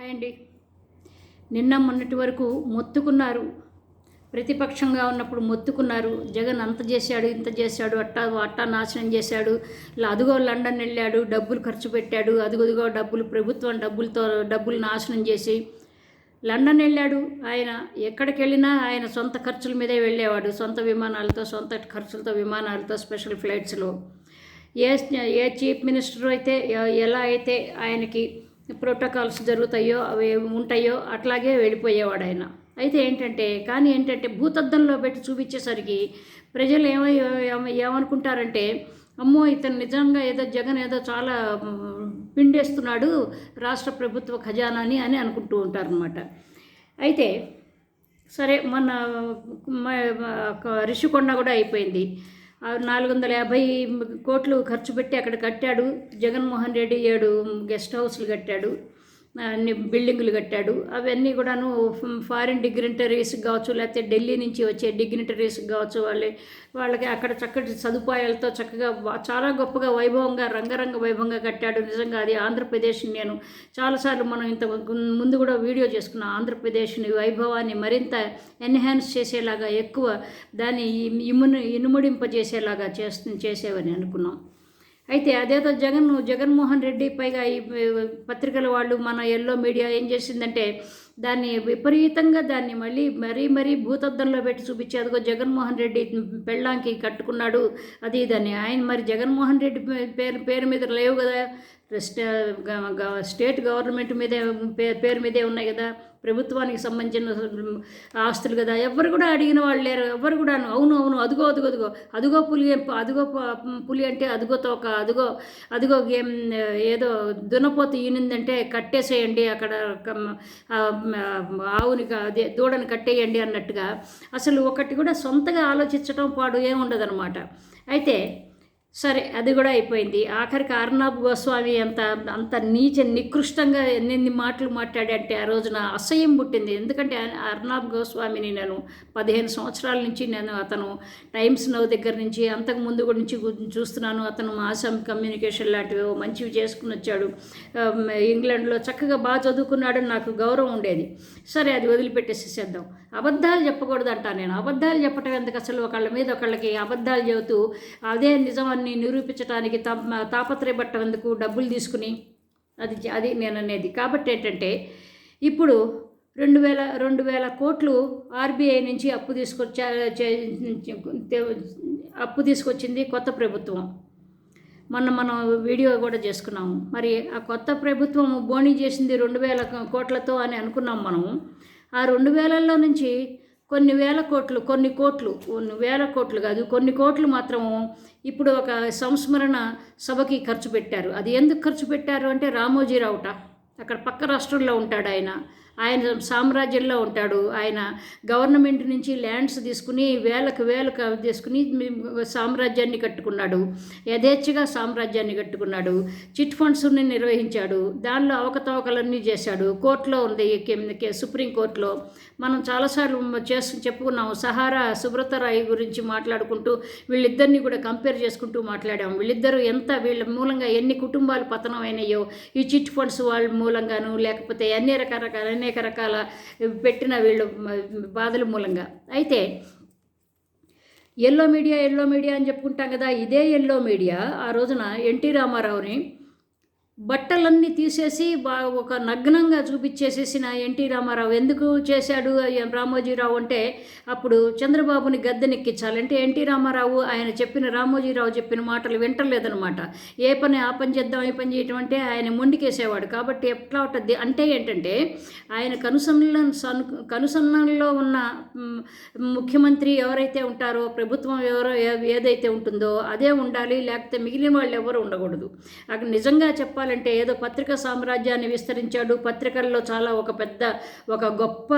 Hi అండి. నిన్న మొన్నటి వరకు మొత్తుకున్నారు. ప్రతిపక్షంగా ఉన్నప్పుడు మొత్తుకున్నారు. జగన్ అంత చేశాడు ఇంత చేశాడు అట్టా అట్టా నాశనం చేశాడు. ల- అదిగో లండన్ వెళ్ళాడు డబ్బులు ఖర్చు పెట్టాడు అదిగోదిగో డబ్బులు ప్రభుత్వం డబ్బులతో డబ్బులు నాశనం చేసి. లండన్ వెళ్ళాడు ఆయన ఎక్కడికి వెళ్ళినా ఆయన సొంత ఖర్చుల మీదే వెళ్ళేవాడు. సొంత విమానాలతో సొంత ఖర్చులతో విమానాలతో స్పెషల్ ఫ్లైట్స్లో. ఏ ఏ చీఫ్ మినిస్టర్ అయితే ఎలా అయితే ఆయనకి ప్రోటోకాల్స్ జరుగుతాయో అవి ఉంటాయో అట్లాగే వెళ్ళిపోయేవాడు ఆయన అయితే ఏంటంటే కానీ ఏంటంటే భూతద్దంలో పెట్టి చూపించేసరికి ప్రజలు ఏమై ఏమనుకుంటారంటే అమ్మో ఇతను నిజంగా ఏదో జగన్ ఏదో చాలా పిండేస్తున్నాడు రాష్ట్ర ప్రభుత్వ ఖజానాని అని అనుకుంటూ ఉంటారనమాట అయితే సరే మొన్న రిషికొండ కూడా అయిపోయింది. నాలుగు వందల యాభై కోట్లు ఖర్చు పెట్టి అక్కడ కట్టాడు జగన్మోహన్ రెడ్డి ఏడు గెస్ట్ హౌస్లు కట్టాడు. అన్ని బిల్డింగులు కట్టాడు. అవన్నీ కూడాను ఫారిన్ డిగ్నిటరీస్ కావచ్చు లేకపోతే ఢిల్లీ నుంచి వచ్చే డిగ్నిటరీస్ కావచ్చు వాళ్ళే వాళ్ళకి అక్కడ చక్కటి సదుపాయాలతో చక్కగా చాలా గొప్పగా వైభవంగా రంగరంగ వైభవంగా కట్టాడు. నిజంగా అది ఆంధ్రప్రదేశ్ నేను చాలాసార్లు మనం ఇంత ముందు కూడా వీడియో చేసుకున్నాం ఆంధ్రప్రదేశ్ని వైభవాన్ని మరింత ఎన్హాన్స్ చేసేలాగా ఎక్కువ దాన్ని ఇమ్మును ఇనుముడింపజేసేలాగా చేస్తు చేసేవని అనుకున్నాం. అయితే అదేదో జగన్ జగన్మోహన్ రెడ్డి పైగా ఈ పత్రికల వాళ్ళు మన ఎల్లో మీడియా ఏం చేసిందంటే దాన్ని విపరీతంగా దాన్ని మళ్ళీ మరీ మరీ భూతద్దంలో పెట్టి చూపించి అదిగో జగన్మోహన్ రెడ్డి పెళ్ళాంకి కట్టుకున్నాడు. అది దాన్ని ఆయన మరి జగన్మోహన్ రెడ్డి పే- పేరు పేరు మీద లేవు కదా. గ- స్టేట్ గవర్నమెంట్ మీదే పే- పేరు మీదే ఉన్నాయి కదా. ప్రభుత్వానికి సంబంధించిన ఆస్తులు కదా. ఎవరు కూడా అడిగిన వాళ్ళు లేరు. ఎవరు కూడా అవును అవును అదిగో అదుగో అదిగో. అదుగో పులి అదిగో పులి అంటే అదిగో తోక అదిగో అదిగో ఏం ఏదో దున్నపోతు ఈనిందంటే కట్టేసేయండి అక్కడ ఆవుని అదే దూడని కట్టేయండి అన్నట్టుగా. అసలు ఒకటి కూడా సొంతగా ఆలోచించడం పాడు ఏముండదనమాట అయితే సరే అది కూడా అయిపోయింది. ఆఖరికి అర్నాబ్ గోస్వామి అంత అంత నీచ నికృష్టంగా ఎన్నెన్ని మాటలు మాట్లాడంటే ఆ రోజున అసహ్యం పుట్టింది. ఎందుకంటే అర్నాబ్ గోస్వామిని నేను పదిహేను సంవత్సరాల నుంచి నేను అతను టైమ్స్ నవ్ దగ్గర నుంచి అంతకు ముందు కూడా నుంచి చూస్తున్నాను. అతను మాసం కమ్యూనికేషన్ లాంటివి మంచివి చేసుకుని వచ్చాడు. ఇంగ్లాండ్లో చక్కగా బాగా చదువుకున్నాడని నాకు గౌరవం ఉండేది. సరే అది వదిలిపెట్టేసేసేద్దాం. అబద్ధాలు చెప్పకూడదంట నేను. అబద్ధాలు చెప్పటం ఎందుకు అసలు? ఒకళ్ళ మీద ఒకళ్ళకి అబద్ధాలు చెబుతూ అదే నిజమని నిరూపించడానికి తాపత్రయపట్టేందుకు డబ్బులు తీసుకుని అది అది నేను అనేది. కాబట్టి ఏంటంటే ఇప్పుడు రెండు వేల రెండు వేల కోట్లు ఆర్బీఐ నుంచి అప్పు తీసుకొచ్చా అప్పు తీసుకొచ్చింది కొత్త ప్రభుత్వం. మొన్న మనం వీడియో కూడా చేసుకున్నాము. మరి ఆ కొత్త ప్రభుత్వం బోణీ చేసింది రెండు వేల కోట్లతో అని అనుకున్నాం మనము. ఆ రెండు వేలల్లో నుంచి కొన్ని వేల కోట్లు కొన్ని కోట్లు కొన్ని వేల కోట్లు కాదు కొన్ని కోట్లు మాత్రము ఇప్పుడు ఒక సంస్మరణ సభకి ఖర్చు పెట్టారు. అది ఎందుకు ఖర్చు పెట్టారు అంటే రామోజీరావుట అక్కడ పక్క రాష్ట్రంలో ఉంటాడు ఆయన. ఆయన సామ్రాజ్యంలో ఉంటాడు. ఆయన గవర్నమెంట్ నుంచి ల్యాండ్స్ తీసుకుని వేలకు వేలకు తీసుకుని సామ్రాజ్యాన్ని కట్టుకున్నాడు. యథేచ్ఛగా సామ్రాజ్యాన్ని కట్టుకున్నాడు. చిట్ ఫండ్స్ని నిర్వహించాడు. దానిలో అవకతవకలన్నీ చేశాడు. కోర్టులో ఉంది కే- సుప్రీం కోర్టులో. మనం చాలాసార్లు చేస్తు చెప్పుకున్నాము సహారా సుబ్రతరాయ్ గురించి మాట్లాడుకుంటూ వీళ్ళిద్దరిని కూడా కంపేర్ చేసుకుంటూ మాట్లాడాము వీళ్ళిద్దరూ ఎంత వీళ్ళ మూలంగా ఎన్ని కుటుంబాలు పతనం అయినాయో ఈ చిట్ ఫండ్స్ వాళ్ళ మూలంగాను లేకపోతే అన్ని రకరకాలైన అనేక రకాల పెట్టిన వీళ్ళు బాధల మూలంగా. అయితే ఎల్లో మీడియా ఎల్లో మీడియా అని చెప్పుకుంటాం కదా ఇదే ఎల్లో మీడియా. ఆ రోజున ఎన్టీ రామారావుని బట్టలన్నీ తీసేసి బా ఒక నగ్నంగా చూపించేసేసిన ఎన్టీ రామారావు ఎందుకు చేశాడు రామోజీరావు అంటే అప్పుడు చంద్రబాబుని గద్దెనెక్కించాలి అంటే ఎన్టీ రామారావు ఆయన చెప్పిన రామోజీరావు చెప్పిన మాటలు వింటలేదనమాట ఏ పని ఆ పని చేద్దాం ఏ పని చేయటం అంటే ఆయన మొండికేసేవాడు. కాబట్టి ఎట్లా ఉంటుంది అంటే ఏంటంటే ఆయన కనుసన్న సన్ ఉన్న ముఖ్యమంత్రి ఎవరైతే ఉంటారో ప్రభుత్వం ఎవరో ఏ- ఏదైతే ఉంటుందో అదే ఉండాలి లేకపోతే మిగిలిన వాళ్ళు ఎవరు ఉండకూడదు. అక్కడ నిజంగా చెప్పాలి చెప్పాలంటే ఏదో పత్రికా సామ్రాజ్యాన్ని విస్తరించాడు. పత్రికల్లో చాలా ఒక పెద్ద ఒక గొప్ప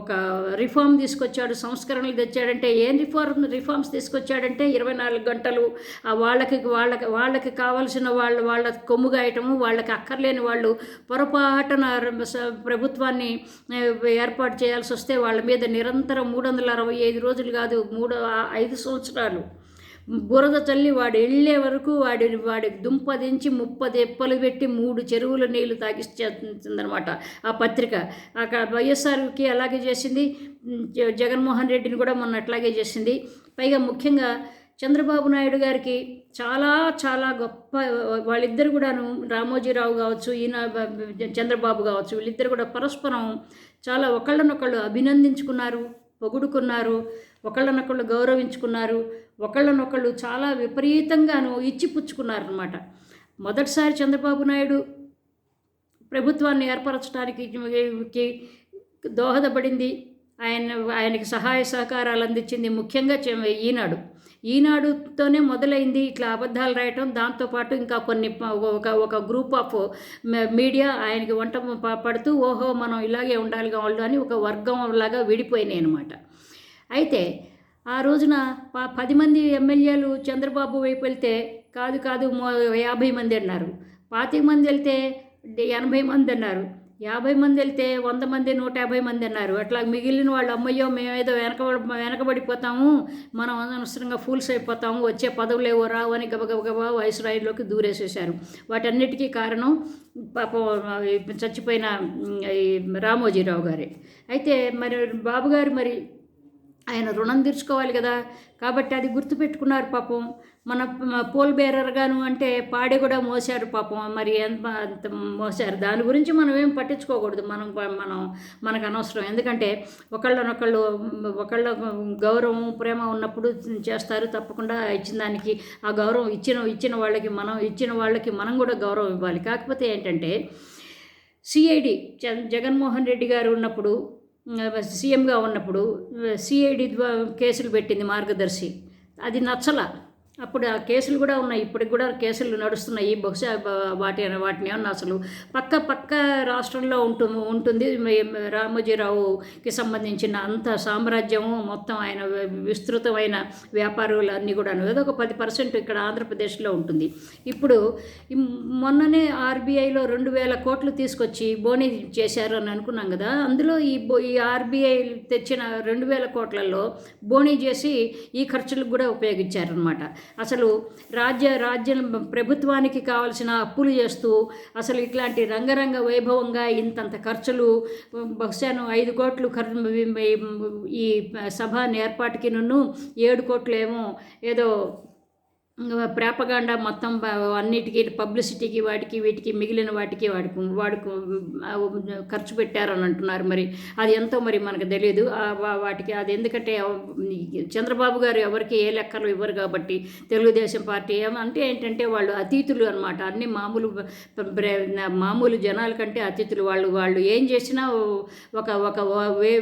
ఒక రిఫార్మ్ తీసుకొచ్చాడు. సంస్కరణలు తెచ్చాడంటే ఏం రిఫార్మ్ రిఫార్మ్స్ తీసుకొచ్చాడంటే ఇరవై నాలుగు గంటలు వాళ్ళకి వాళ్ళకి వాళ్ళకి కావాల్సిన వాళ్ళ వాళ్ళ కొమ్ము గాయటము వాళ్ళకి అక్కర్లేని వాళ్ళు పొరపాటున ప్రభుత్వాన్ని ఏర్పాటు చేయాల్సి వస్తే వాళ్ళ మీద నిరంతరం మూడు వందల అరవై ఐదు రోజులు కాదు మూడు ఐదు సంవత్సరాలు బురద చల్లి వాడు వెళ్ళే వరకు వాడి వాడి దుంప దించి ముప్పది ఎప్పలు పెట్టి మూడు చెరువుల నీళ్ళు తాగిస్తుందనమాట ఆ పత్రిక. అక్కడ వైఎస్ఆర్కి అలాగే చేసింది. జ- జగన్మోహన్ రెడ్డిని కూడా మొన్న అట్లాగే చేసింది. పైగా ముఖ్యంగా చంద్రబాబు నాయుడు గారికి చాలా చాలా గొప్ప వాళ్ళిద్దరు కూడాను రామోజీరావు కావచ్చు ఈయన చంద్రబాబు కావచ్చు వీళ్ళిద్దరు కూడా పరస్పరం చాలా ఒకళ్ళనొకళ్ళు అభినందించుకున్నారు. పొగుడుకున్నారు ఒకళ్ళనొకళ్ళు గౌరవించుకున్నారు ఒకళ్ళనొకళ్ళు చాలా విపరీతంగాను ఇచ్చిపుచ్చుకున్నారు అనమాట మొదటిసారి చంద్రబాబు నాయుడు ప్రభుత్వాన్ని ఏర్పరచడానికి దోహదపడింది. ఆయన ఆయనకి సహాయ సహకారాలు అందించింది ముఖ్యంగా ఈనాడు. ఈనాడుతోనే మొదలైంది ఇట్లా అబద్ధాలు రాయటం. దాంతోపాటు ఇంకా కొన్ని ఒక ఒక గ్రూప్ ఆఫ్ మీడియా ఆయనకి వంట పడుతూ ఓహో మనం ఇలాగే ఉండాలి వాళ్ళు అని ఒక వర్గం లాగా విడిపోయినాయి అనమాట అయితే ఆ రోజున ప- పది మంది ఎమ్మెల్యేలు చంద్రబాబు వైపు వెళ్తే కాదు కాదు యాభై మంది అన్నారు. పాతిక మంది వెళ్తే ఎనభై మంది అన్నారు. యాభై మంది వెళ్తే వంద మంది నూట యాభై మంది అన్నారు. అట్లా మిగిలిన వాళ్ళు అమ్మయ్యో మేమేదో వెనకబడి వెనకబడిపోతాము మనం అనవసరంగా ఫూల్స్ అయిపోతాము వచ్చే పదవులు ఏవో రావు అని గబగబగబా వైస్రాయిలోకి దూరేసేశారు. వాటన్నిటికీ కారణం పాపం చచ్చిపోయిన ఈ రామోజీరావు గారే. అయితే మరి బాబుగారు మరి ఆయన రుణం తీర్చుకోవాలి కదా. కాబట్టి అది గుర్తుపెట్టుకున్నారు పాపం. మన పోల్ బేరర్గాను అంటే పాడి కూడా మోసారు పాపం. మరి ఎంత మోశారు. మోసారు దాని గురించి మనం ఏం పట్టించుకోకూడదు. మనం మనం మనకు అనవసరం. ఎందుకంటే ఒకళ్ళనొకళ్ళు ఒకళ్ళ గౌరవం ప్రేమ ఉన్నప్పుడు చేస్తారు. తప్పకుండా ఇచ్చిన దానికి ఆ గౌరవం ఇచ్చిన ఇచ్చిన వాళ్ళకి మనం ఇచ్చిన వాళ్ళకి మనం కూడా గౌరవం ఇవ్వాలి. కాకపోతే ఏంటంటే సిఐడి జగన్మోహన్ రెడ్డి గారు ఉన్నప్పుడు సీఎంగా ఉన్నప్పుడు సిఐడి కేసులు పెట్టింది మార్గదర్శి. అది నచ్చల. అప్పుడు ఆ కేసులు కూడా ఉన్నాయి. ఇప్పటికి కూడా కేసులు నడుస్తున్నాయి. బహుశా వాటి వాటిని ఏమన్నా అసలు పక్క పక్క రాష్ట్రంలో ఉంటు ఉంటుంది. రామోజీరావుకి సంబంధించిన అంత సామ్రాజ్యము మొత్తం ఆయన విస్తృతమైన వ్యాపారాలు అన్నీ కూడా ఏదో ఒక పది పర్సెంట్ ఇక్కడ ఆంధ్రప్రదేశ్లో ఉంటుంది. ఇప్పుడు మొన్ననే ఆర్బీఐలో రెండు వేల కోట్లు తీసుకొచ్చి బోని చేశారు అని అనుకున్నాం కదా. అందులో ఈ బో ఈ ఆర్బీఐ తెచ్చిన రెండు వేల కోట్లలో బోనీ చేసి ఈ ఖర్చులకు కూడా ఉపయోగించారనమాట అసలు రాజ్య రాజ్యం ప్రభుత్వానికి కావలసిన అప్పులు చేస్తూ అసలు ఇట్లాంటి రంగరంగ వైభవంగా ఇంతంత ఖర్చులు బహుశాను ఐదు కోట్లు ఖర్చు ఈ సభ ఏర్పాటుకి నన్ను ఏడు కోట్లు ఏమో ఏదో ప్రేపగాండా మొత్తం అన్నిటికీ పబ్లిసిటీకి వాటికి వీటికి మిగిలిన వాటికి వాడికి వాడుకు ఖర్చు పెట్టారని అంటున్నారు మరి. అది ఎంతో మరి మనకు తెలియదు. వాటికి అది ఎందుకంటే చంద్రబాబు గారు ఎవరికి ఏ లెక్కలు ఇవ్వరు కాబట్టి తెలుగుదేశం పార్టీ అంటే ఏంటంటే వాళ్ళు అతీతులు అనమాట అన్ని మామూలు మామూలు జనాల కంటే అతిథులు వాళ్ళు వాళ్ళు ఏం చేసినా ఒక ఒక వే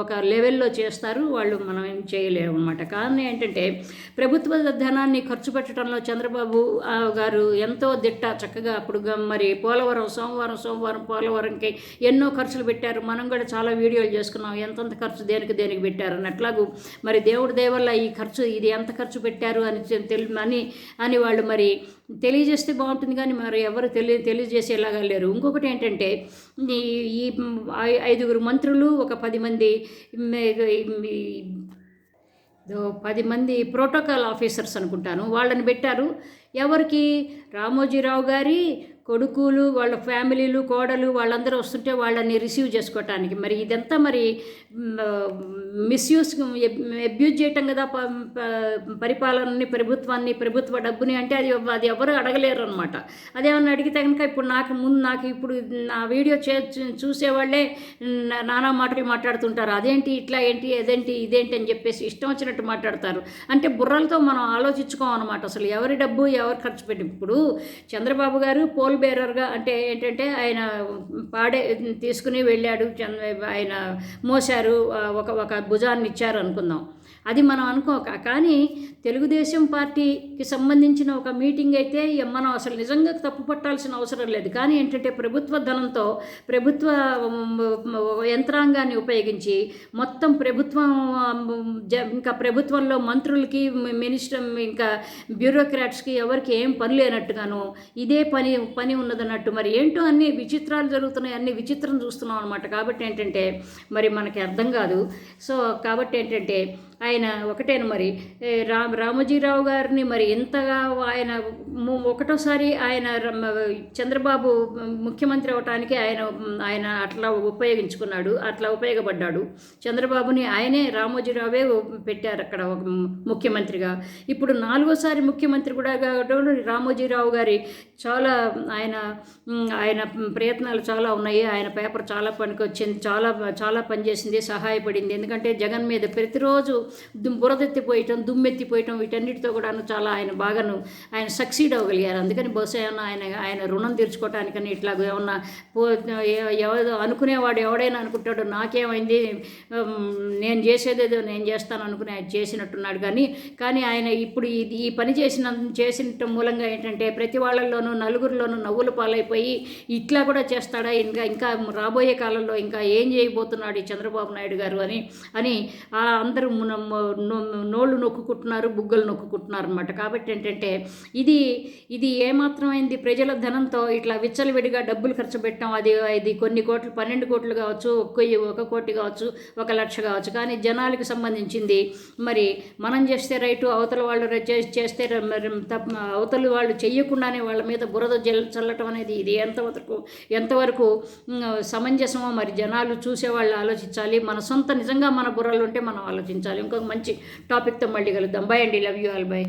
ఒక లెవెల్లో చేస్తారు. వాళ్ళు మనం ఏం చేయలేము అనమాట కారణం ఏంటంటే ప్రభుత్వ ధనాన్ని ఖర్చు నిలబెట్టడంలో చంద్రబాబు గారు ఎంతో దిట్ట చక్కగా అప్పుడు మరి పోలవరం సోమవారం సోమవారం పోలవరంకి ఎన్నో ఖర్చులు పెట్టారు. మనం కూడా చాలా వీడియోలు చేసుకున్నాం. ఎంతెంత ఖర్చు దేనికి దేనికి పెట్టారు అని అట్లాగూ మరి దేవుడి దేవల్ల ఈ ఖర్చు ఇది ఎంత ఖర్చు పెట్టారు అని తెలి అని అని వాళ్ళు మరి తెలియజేస్తే బాగుంటుంది కానీ మరి ఎవరు తెలియ తెలియజేసేలాగా లేరు. ఇంకొకటి ఏంటంటే ఈ ఈ ఐ- ఐదుగురు మంత్రులు ఒక పది మంది పది మంది ప్రోటోకాల్ ఆఫీసర్స్ అనుకుంటాను. వాళ్ళని పెట్టారు. ఎవరికి? రామోజీరావు గారి కొడుకులు వాళ్ళ ఫ్యామిలీలు కోడలు వాళ్ళందరూ వస్తుంటే వాళ్ళని రిసీవ్ చేసుకోవటానికి. మరి ఇదంతా మరి మిస్యూస్ అబ్యూజ్ చేయటం కదా ప- పరిపాలనని ప్రభుత్వాన్ని ప్రభుత్వ డబ్బుని అంటే అది అది ఎవరు అడగలేరు అనమాట అదేమన్నా అడిగితే కనుక ఇప్పుడు నాకు ముందు నాకు ఇప్పుడు నా వీడియో చే చూసేవాళ్ళే నానా మాటలు మాట్లాడుతుంటారు. అదేంటి ఇట్లా ఏంటి అదేంటి ఇదేంటి అని చెప్పేసి ఇష్టం వచ్చినట్టు మాట్లాడతారు. అంటే బుర్రలతో మనం ఆలోచించుకోమన్నమాట. అసలు ఎవరి డబ్బు ఎవరు ఖర్చు పెట్టి ఇప్పుడు చంద్రబాబు గారు పోల్ బేరర్గా అంటే ఏంటంటే ఆయన పాడే తీసుకుని వెళ్ళాడు ఆయన మోశారు ఒక ఒక భుజాన్ని ఇచ్చారు అనుకుందాం. అది మనం అనుకోక కానీ తెలుగుదేశం పార్టీకి సంబంధించిన ఒక మీటింగ్ అయితే మనం అసలు నిజంగా తప్పు పట్టాల్సిన అవసరం లేదు. కానీ ఏంటంటే ప్రభుత్వ ధనంతో ప్రభుత్వ యంత్రాంగాన్ని ఉపయోగించి మొత్తం ప్రభుత్వం జ- ఇంకా ప్రభుత్వంలో మంత్రులకి మినిస్టర్ ఇంకా బ్యూరోక్రాట్స్కి ఎవరికి ఏం పని లేనట్టుగాను ఇదే పని పని ఉన్నదన్నట్టు. మరి ఏంటో అన్ని విచిత్రాలు జరుగుతున్నాయి అన్ని విచిత్రం చూస్తున్నాం అనమాట కాబట్టి ఏంటంటే మరి మనకి అర్థం కాదు. సో కాబట్టి ఏంటంటే ఆయన ఒకటేను మరి. రా రామ్ రామోజీరావు గారిని మరి ఎంతగా ఆయన ఒకటోసారి ఆయన చంద్రబాబు ముఖ్యమంత్రి అవటానికి ఆయన ఆయన అట్లా ఉపయోగించుకున్నాడు అట్లా ఉపయోగపడ్డాడు. చంద్రబాబుని ఆయనే రామోజీరావే పెట్టారు అక్కడ ఒక ముఖ్యమంత్రిగా. ఇప్పుడు నాలుగోసారి ముఖ్యమంత్రి కూడా కావడం రామోజీరావు గారి చాలా ఆయన ఆయన ప్రయత్నాలు చాలా ఉన్నాయి. ఆయన పేపర్ చాలా పనికి వచ్చింది చాలా చాలా పనిచేసింది సహాయపడింది. ఎందుకంటే జగన్ మీద ప్రతిరోజు బురదెత్తిపోయటం దుమ్మెత్తిపోయటం వీటన్నిటితో కూడాను చాలా ఆయన బాగాను ఆయన సక్సీడ్ అవ్వగలిగారు. అందుకని బహుశా ఏమన్నా ఆయన ఆయన రుణం తీర్చుకోవటానికని ఇట్లా ఏమన్నా పో ఎవరు అనుకునేవాడు ఎవడైనా అనుకుంటాడు నాకేమైంది నేను చేసేదేదో నేను చేస్తాను అనుకుని ఆయన చేసినట్టున్నాడు కానీ కానీ ఆయన ఇప్పుడు ఇది ఈ పని చేసిన చేసిన మూలంగా ఏంటంటే ప్రతి వాళ్ళల్లోనూ నలుగురిలోనూ నవ్వులు పాలైపోయి ఇట్లా కూడా చేస్తాడా ఇంకా ఇంకా రాబోయే కాలంలో ఇంకా ఏం చేయబోతున్నాడు ఈ చంద్రబాబు నాయుడు గారు అని అని ఆ అందరూ నోళ్ళు నొక్కుకుంటున్నారు బుగ్గలు నొక్కుకుంటున్నారు అనమాట కాబట్టి ఏంటంటే ఇది ఇది ఏమాత్రమైంది? ప్రజల ధనంతో ఇట్లా విచ్చలవిడిగా డబ్బులు ఖర్చు పెట్టడం అది ఇది కొన్ని కోట్లు పన్నెండు కోట్లు కావచ్చు ఒక్క ఒక కోటి కావచ్చు ఒక లక్ష కావచ్చు. కానీ జనాలకు సంబంధించింది మరి మనం చేస్తే రైటు అవతల వాళ్ళు చేస్తే మరి తప్ప అవతల వాళ్ళు చెయ్యకుండానే వాళ్ళ మీద బురద చల్లటం అనేది ఇది. ఎంతవరకు ఎంతవరకు సమంజసమో మరి జనాలు చూసేవాళ్ళు ఆలోచించాలి. మన సొంత నిజంగా మన బుర్రలు ఉంటే మనం ఆలోచించాలి. ఇంకొక మంచి టాపిక్తో మళ్ళీ కలుద్దాం. బై అండి. Love you all by